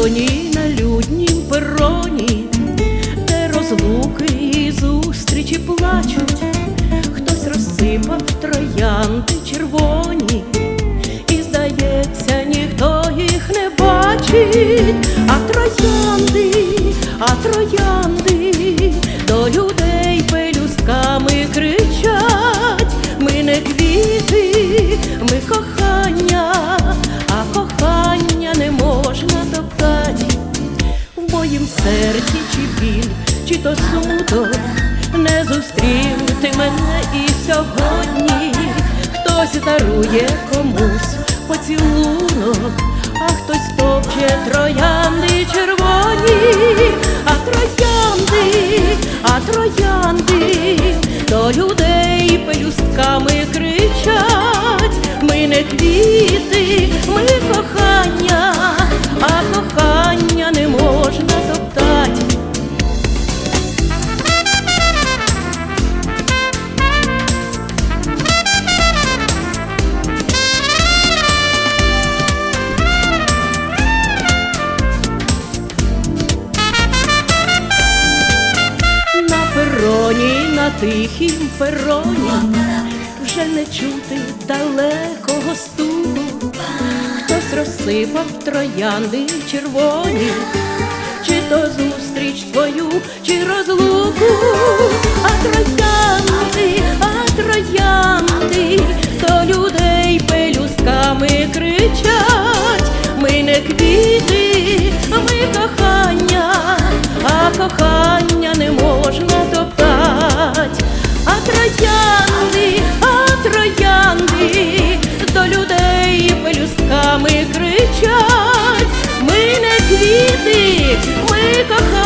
пероні, на люднім пероні, де розлуки і зустрічі плачуть, хтось розсипав троянди червоні, і здається, ніхто їх не бачить, а троянди, а троянди серці чи біль, чи то смуток не зустрів ти мене і сьогодні. Хтось дарує комусь поцілунок, а хтось топче троянди червоні, а троянди, а троянди пероні, на тихім пероні, вже не чути далекого стуку. Хтось розсипав троянди червоні, easy. We could.